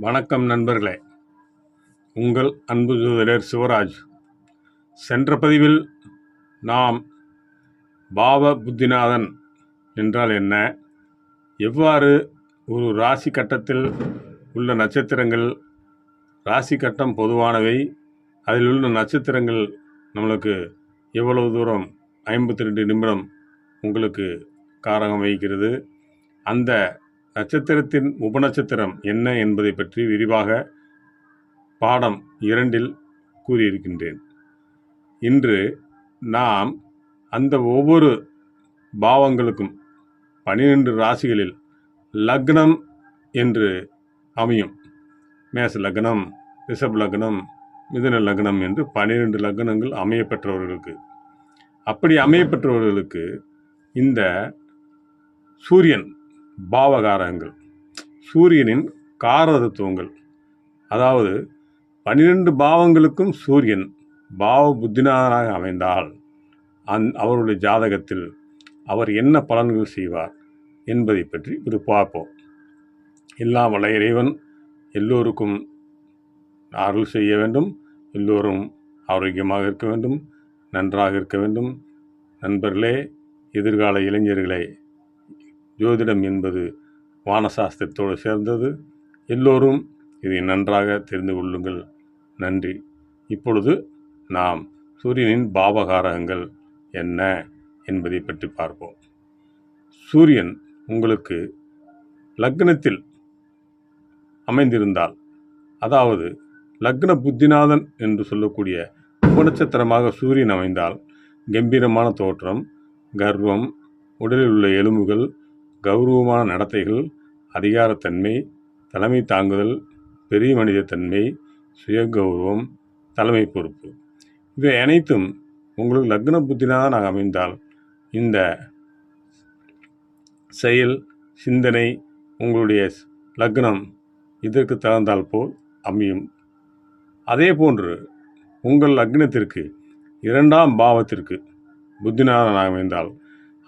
வணக்கம் நண்பர்களே. உங்கள் அன்பு ஜோதிடர் சிவராஜ். சென்ற பதிவில் நாம் பாவ புத்திநாதன் என்றால் என்ன? எவ்வாறு ஒரு ராசி கட்டத்தில் உள்ள நட்சத்திரங்கள் ராசி கட்டம் பொதுவானவை அதில் உள்ள நட்சத்திரங்கள் நம்மளுக்கு எவ்வளவு தூரம் ஐம்பத்தி ரெண்டு நிமிடம் உங்களுக்கு காரகம் வகிக்கிறது அந்த நட்சத்திரத்தின் உபநட்சத்திரம் என்ன என்பதை பற்றி விரிவாக பாடம் இரண்டில் கூறியிருக்கின்றேன். இன்று நாம் அந்த ஒவ்வொரு பாவங்களுக்கும் பனிரெண்டு ராசிகளில் லக்னம் என்று அமையும். மேச லக்னம் ரிஷப் லக்னம் மிதுன லக்னம் என்று பனிரெண்டு லக்னங்கள் அமையப்பெற்றவர்களுக்கு. அப்படி அமையப்பெற்றவர்களுக்கு இந்த சூரியன் பாவகாரங்கள் சூரியனின் காரதத்துவங்கள். அதாவது பன்னிரெண்டு பாவங்களுக்கும் சூரியன் பாவ புத்தினாராக அமைந்தால் அந் அவருடைய ஜாதகத்தில் அவர் என்ன பலன்கள் செய்வார் என்பதை பற்றி இது பார்ப்போம். எல்லாம் வல்ல இறைவன் எல்லோருக்கும் அருள் செய்ய வேண்டும். எல்லோரும் ஆரோக்கியமாக இருக்க வேண்டும். நன்றாக இருக்க வேண்டும். நண்பர்களே எதிர்கால இளைஞர்களே ஜோதிடம் என்பது வானசாஸ்திரத்தோடு சேர்ந்தது. எல்லோரும் இதை நன்றாக தெரிந்து கொள்ளுங்கள். நன்றி. இப்பொழுது நாம் சூரியனின் பாவகாரகங்கள் என்ன என்பதை பற்றி பார்ப்போம். சூரியன் உங்களுக்கு லக்னத்தில் அமைந்திருந்தால் அதாவது லக்ன புத்திநாதன் என்று சொல்லக்கூடிய உபநட்சத்திரமாக சூரியன் அமைந்தால் கம்பீரமான தோற்றம் கர்வம் உடலில் உள்ள எலும்புகள் கௌரவமான நடத்தைகள் அதிகாரத்தன்மை தலைமை தாங்குதல் பெரிய மனிதத்தன்மை சுயகௌரவம் தலைமை பொறுப்பு. இவை அனைத்தும் உங்களுக்கு லக்ன புத்தினாக அமைந்தால் இந்த செயல் சிந்தனை உங்களுடைய லக்னம் இதற்கு தகுந்தால் போல் அமையும். அதே போன்று உங்கள் லக்னத்திற்கு இரண்டாம் பாவத்திற்கு புத்திநாதனாக அமைந்தால்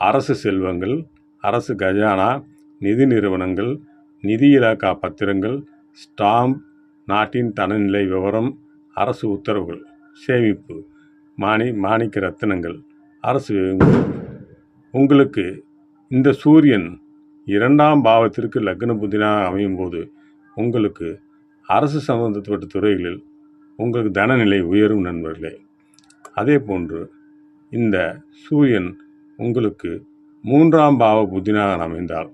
அரசு செல்வங்கள் அரசு கஜானா நிதி நிறுவனங்கள் நிதி இலாக்கா பத்திரங்கள் ஸ்டாம்ப் நாட்டின் தனநிலை விவரம் அரசு உத்தரவுகள் சேமிப்பு மானி மாணிக்க ரத்தினங்கள் அரசு உங்களுக்கு இந்த சூரியன் இரண்டாம் பாவத்திற்கு லக்ன புத்தினாக அமையும் போது உங்களுக்கு அரசு சம்பந்தப்பட்ட துறைகளில் உங்களுக்கு தனநிலை உயரும் நண்பர்களே. அதே போன்று இந்த சூரியன் உங்களுக்கு மூன்றாம் பாவ புத்தினாக அமைந்தால்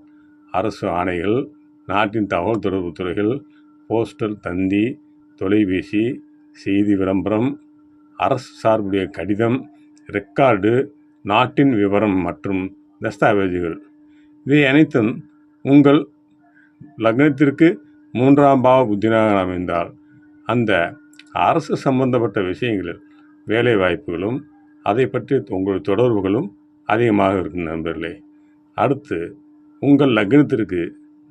அரசு ஆணைகள் நாட்டின் தகவல் தொடர்பு துறைகள் போஸ்டல் தந்தி தொலைபேசி செய்தி விளம்பரம் அரசு சார்புடைய கடிதம் ரெக்கார்டு நாட்டின் விவரம் மற்றும் தஸ்தாவேஜுகள். இவை அனைத்தும் உங்கள் லக்னத்திற்கு மூன்றாம் பாவ புத்தினாக அமைந்தால் அந்த அரசு சம்பந்தப்பட்ட விஷயங்களில் வேலை வாய்ப்புகளும் அதை பற்றி உங்கள் தொடர்புகளும் அதிகமாக இருக்கும் நண்பர்களே. அடுத்து உங்கள் லக்னத்திற்கு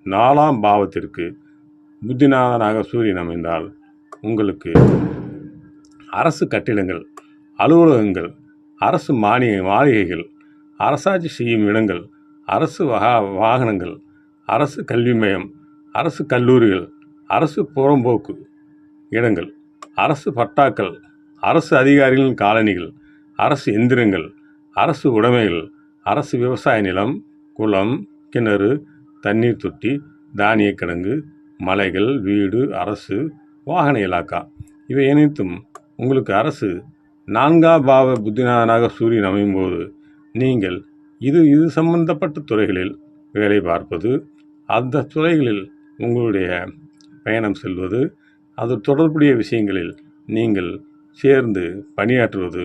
நாலாம் பாவத்திற்கு புத்திநாதனாக சூரியன் அமைந்தால் உங்களுக்கு அரசு கட்டிடங்கள் அலுவலகங்கள் அரசு மானிய மாளிகைகள் அரசாட்சி செய்யும் இடங்கள் அரசு வகா வாகனங்கள் அரசு கல்வி மையம் அரசு கல்லூரிகள் அரசு புறம்போக்கு இடங்கள் அரசு பட்டாக்கள் அரசு அதிகாரிகளின் காலனிகள் அரசு எந்திரங்கள் அரசு உடைமைகள் அரசு விவசாய நிலம் குளம் கிணறு தண்ணீர் தொட்டி தானிய கிடங்கு மலைகள் வீடு அரசு வாகன இலாக்கா. இவை அனைத்தும் உங்களுக்கு அரசு நான்கா பாவ புத்திநாதனாக சூரியன் அமையும்போது நீங்கள் இது இது சம்பந்தப்பட்ட துறைகளில் வேலை பார்ப்பது அந்த துறைகளில் உங்களுடைய பயணம் செல்வது அது தொடர்புடைய விஷயங்களில் நீங்கள் சேர்ந்து பணியாற்றுவது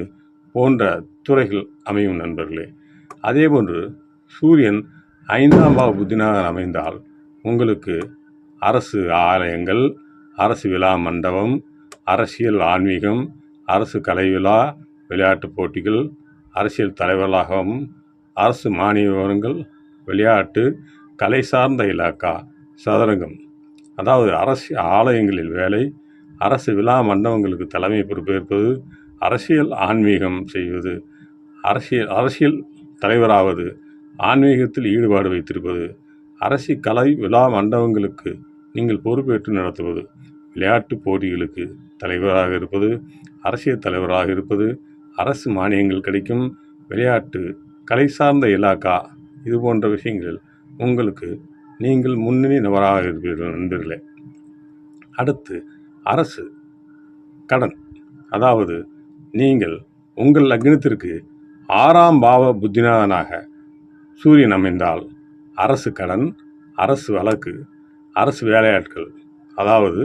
போன்ற துறைகள் அமையும் நண்பர்களே. அதேபோன்று சூரியன் ஐந்தாம் பாவ புத்தினாக அமைந்தால் உங்களுக்கு அரசு ஆலயங்கள் அரசு விழா மண்டபம் அரசியல் ஆன்மீகம் அரசு கலை விழா விளையாட்டுப் போட்டிகள் அரசியல் தலைவர்களாகவும் அரசு மானிய விவரங்கள் விளையாட்டு கலை சார்ந்த இலாக்கா சதுரங்கம். அதாவது அரசு ஆலயங்களில் வேலை அரசு விழா மண்டபங்களுக்கு தலைமை பொறுப்பேற்பது அரசியல் ஆன்மீகம் செய்வது அரசியல் அரசியல் தலைவராவது ஆன்மீகத்தில் ஈடுபாடு வைத்திருப்பது அரசு கலை விழா மண்டபங்களுக்கு நீங்கள் பொறுப்பேற்று நடத்துவது விளையாட்டு போட்டிகளுக்கு தலைவராக இருப்பது அரசியல் தலைவராக இருப்பது அரசு மானியங்கள் கிடைக்கும் விளையாட்டு கலை சார்ந்த இலாக்கா இது போன்ற விஷயங்கள் உங்களுக்கு நீங்கள் முன்னணி நபராக இருப்பீர்கள் நண்பர்களே. அடுத்து அரசு கடன் அதாவது நீங்கள் உங்கள் லக்னத்திற்கு ஆறாம் பாவ புத்திநாதனாக சூரியன் அமைந்தால் அரசு கடன் அரசு வழக்கு அரசு வேலையாட்கள் அதாவது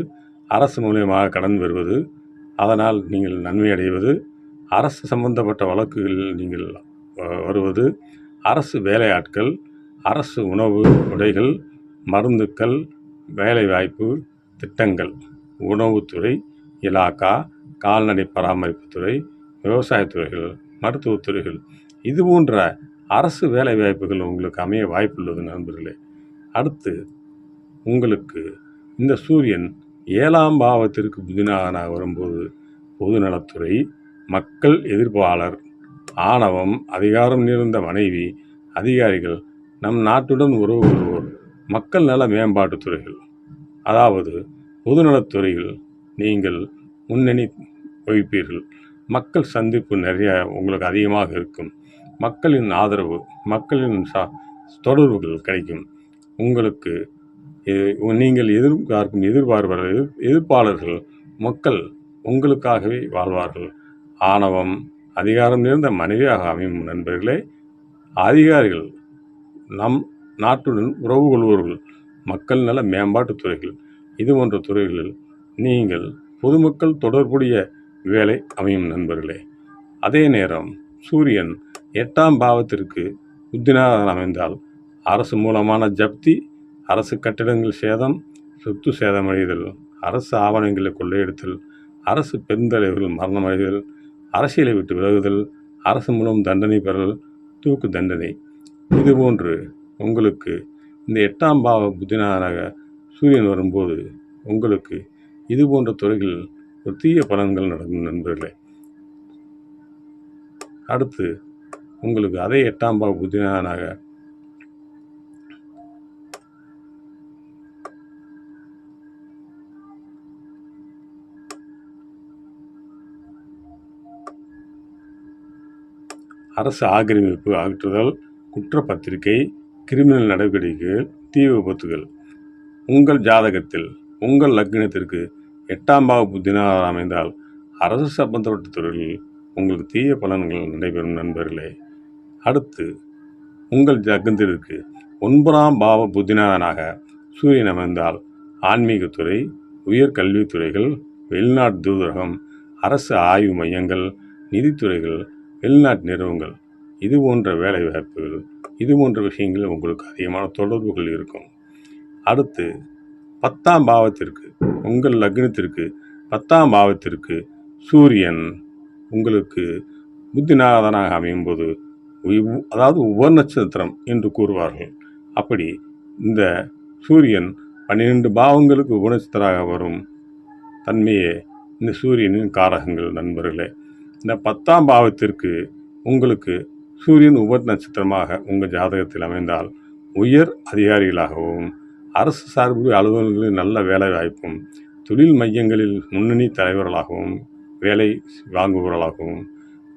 அரசு மூலியமாக கடன் பெறுவது அதனால் நீங்கள் நன்மை அடைவது அரசு சம்பந்தப்பட்ட வழக்குகளில் நீங்கள் வருவது அரசு வேலையாட்கள் அரசு உணவு உடைகள் மருந்துக்கள் வேலைவாய்ப்பு திட்டங்கள் உணவுத்துறை இலாக்கா கால்நடை பராமரிப்புத்துறை விவசாயத்துறைகள் மருத்துவத்துறைகள் இது போன்ற அரசு வேலைவாய்ப்புகள் உங்களுக்கு அமைய வாய்ப்புள்ளது நண்பர்களே. அடுத்து உங்களுக்கு இந்த சூரியன் ஏழாம் பாவத்திற்கு புதினாகனாக வரும்போது பொதுநலத்துறை மக்கள் எதிர்ப்பாளர் ஆணவம் அதிகாரம் நிறைந்த மனைவி அதிகாரிகள் நம் நாட்டுடன் உறவு கொள்வோர் மக்கள் நல மேம்பாட்டுத் துறைகள். அதாவது பொதுநலத்துறையில் நீங்கள் முன்னணி வகிப்பீர்கள் மக்கள் சந்திப்பு நிறைய உங்களுக்கு அதிகமாக இருக்கும். மக்களின் ஆதரவு மக்களின் சா தொடர்புகள் கிடைக்கும். உங்களுக்கு எ- நீங்கள் எதிர்பார்க்கும் எதிர்பார்ப்பாளர்கள் எதிர்- எதிர்ப்பாளர்கள் மக்கள் உங்களுக்காகவே வாழ்வார்கள். ஆணவம் அதிகாரம் நிறைந்த மனைவியாக அமையும் நண்பர்களே அதிகாரிகள் நம் நாட்டுடன் உறவு கொள்வோர்கள் மக்கள் நல மேம்பாட்டுத் துறைகள் இது போன்ற துறைகளில் நீங்கள் பொதுமக்கள் தொடர்புடைய வேலை அமையும் நண்பர்களே. அதே நேரம் சூரியன் எட்டாம் பாவத்திற்கு புத்தினாதன் அமைந்தால் அரசு மூலமான ஜப்தி அரசு கட்டிடங்கள் சேதம் சொத்து சேதமடைதல் அரசு ஆவணங்களை கொள்ளையடித்தல் அரசு பெருந்தலைவர்கள் மரணமடைதல் அரசியலை விட்டு விலகுதல் அரசு மூலம் தண்டனை பெறல் தூக்கு தண்டனை. இதுபோன்று உங்களுக்கு இந்த எட்டாம் பாவ புத்தினாராக சூரியன் வரும்போது உங்களுக்கு இது போன்ற துறைகளில் தீய பலன்கள் நடக்கும் நண்பர்களே. அடுத்து உங்களுக்கு அதே எட்டாம் பாவ புத்தினானாக அரசு ஆக்கிரமிப்பு அகற்றுதல் குற்றப்பத்திரிகை கிரிமினல் நடவடிக்கைகள் தீ விபத்துகள். உங்கள் ஜாதகத்தில் உங்கள் லக்னத்திற்கு எட்டாம் பாவ புத்தினாக அமைந்தால் அரசு சம்பந்தப்பட்ட துறையில் உங்களுக்கு தீய பலன்கள் நடைபெறும் நண்பர்களே. அடுத்து உங்கள் ஜகந்திற்கு ஒன்பதாம் பாவ புத்தினாதனாக சூரியன் அமைந்தால் ஆன்மீகத்துறை உயர்கல்வித்துறைகள் வெளிநாட்டு தூதரகம் அரசு ஆய்வு மையங்கள் நிதித்துறைகள் வெளிநாட்டு நிறுவனங்கள் இது போன்ற வேலைவாய்ப்புகள் இது போன்ற விஷயங்களில் உங்களுக்கு அதிகமான தொடர்புகள் இருக்கும். அடுத்து பத்தாம் பாவத்திற்கு உங்கள் லக்னத்திற்கு பத்தாம் பாவத்திற்கு சூரியன் உங்களுக்கு புத்திநாதனாக அமையும் போது அதாவது உப நட்சத்திரம் என்று கூறுவார்கள். அப்படி இந்த சூரியன் பன்னிரெண்டு பாவங்களுக்கு உபநட்சத்திராக வரும் தன்மையே இந்த சூரியனின் காரகங்கள் நண்பர்களே. இந்த பத்தாம் பாவத்திற்கு உங்களுக்கு சூரியன் உப நட்சத்திரமாக உங்கள் ஜாதகத்தில் அமைந்தால் உயர் அதிகாரிகளாகவும் அரசு சார்பு அலுவலகங்களில் நல்ல வேலை வாய்ப்பும் தொழில் மையங்களில் முன்னணி தலைவர்களாகவும் வேலை வாங்குபவர்களாகவும்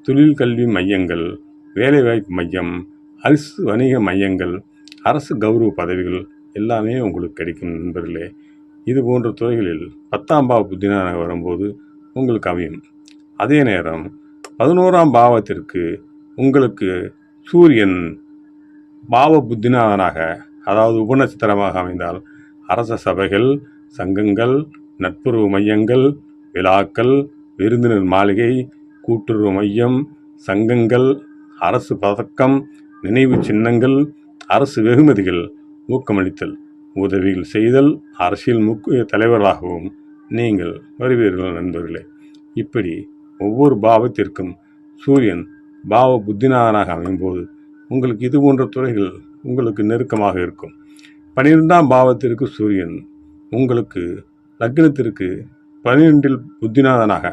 தொழில் கல்வி மையங்கள் வேலைவாய்ப்பு மையம் அரசு வணிக மையங்கள் அரசு கௌரவ பதவிகள் எல்லாமே உங்களுக்கு கிடைக்கும் நண்பர்களே. இது போன்ற துறைகளில் பத்தாம் பாவ புத்தினாக வரும்போது உங்களுக்கு அமையும். அதே நேரம் பதினோராம் பாவத்திற்கு உங்களுக்கு சூரியன் பாவ புத்திநாதனாக அதாவது உபநட்சத்திரமாக அமைந்தால் அரச சபைகள் சங்கங்கள் நட்புறவு மையங்கள் விழாக்கள் விருந்தினர் மாளிகை கூட்டுறவு மையம் சங்கங்கள் அரசு பதக்கம் நினைவு சின்னங்கள் அரசு வெகுமதிகள் ஊக்கமளித்தல் உதவிகள் செய்தல் அரசியல் முக்கிய தலைவர்களாகவும் நீங்கள் வருவீர்கள் நண்பர்களே. இப்படி ஒவ்வொரு பாவத்திற்கும் சூரியன் பாவ புத்திநாதனாக அமையும்போது உங்களுக்கு இது போன்ற துறைகள் உங்களுக்கு நெருக்கமாக இருக்கும். பனிரெண்டாம் பாவத்திற்கு சூரியன் உங்களுக்கு லக்னத்திற்கு பனிரெண்டில் புத்திநாதனாக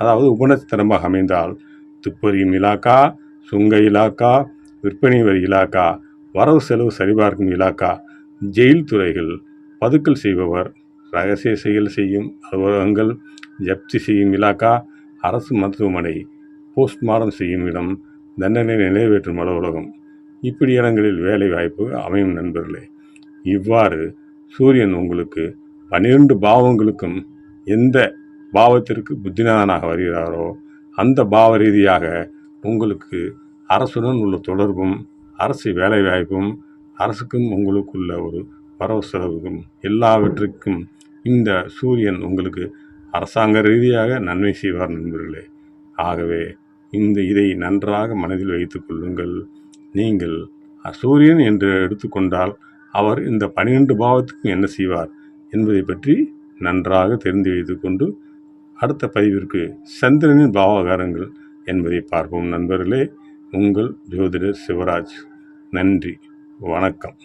அதாவது உபநட்சத்திரமாக அமைந்தால் துப்பறியும் இலாக்கா சுங்க இலாக்கா விற்பனை வரி இலாக்கா வரவு செலவு சரிபார்க்கும் இலாக்கா ஜெயில் துறைகள் பதுக்கல் செய்பவர் ரகசிய செயல் செய்யும் அலுவலகங்கள் ஜப்தி செய்யும் இலாக்கா அரசு மருத்துவமனை போஸ்ட்மார்டம் செய்யும் இடம் தண்டனை நிறைவேற்றும் அலுவலகம். இப்படி இடங்களில் வேலை வாய்ப்பு அமையும் நண்பர்களே. இவ்வாறு சூரியன் உங்களுக்கு பன்னிரண்டு பாவங்களுக்கும் எந்த பாவத்திற்கு புத்திநாதனாக வருகிறாரோ அந்த பாவ ரீதியாக உங்களுக்கு அரசுடன் உள்ள தொடர்பும் அரசு வேலை வாய்ப்பும் அரசுக்கும் உங்களுக்குள்ள ஒரு வரவு செலவுக்கும் எல்லாவற்றுக்கும் இந்த சூரியன் உங்களுக்கு அரசாங்க ரீதியாக நன்மை செய்வார் நண்பர்களே. ஆகவே இந்த இதை நன்றாக மனதில் வைத்துக் கொள்ளுங்கள். நீங்கள் சூரியன் என்று எடுத்துக்கொண்டால் அவர் இந்த பன்னிரெண்டு பாவத்துக்கும் என்ன செய்வார் என்பதை பற்றி நன்றாக தெரிந்து வைத்துக்கொண்டு அடுத்த பதிவிற்கு சந்திரனின் பாவகாரங்கள் என்பதை பார்ப்போம் நண்பர்களே. உங்கள் ஜோதிடர் சிவராஜ். நன்றி. வணக்கம்.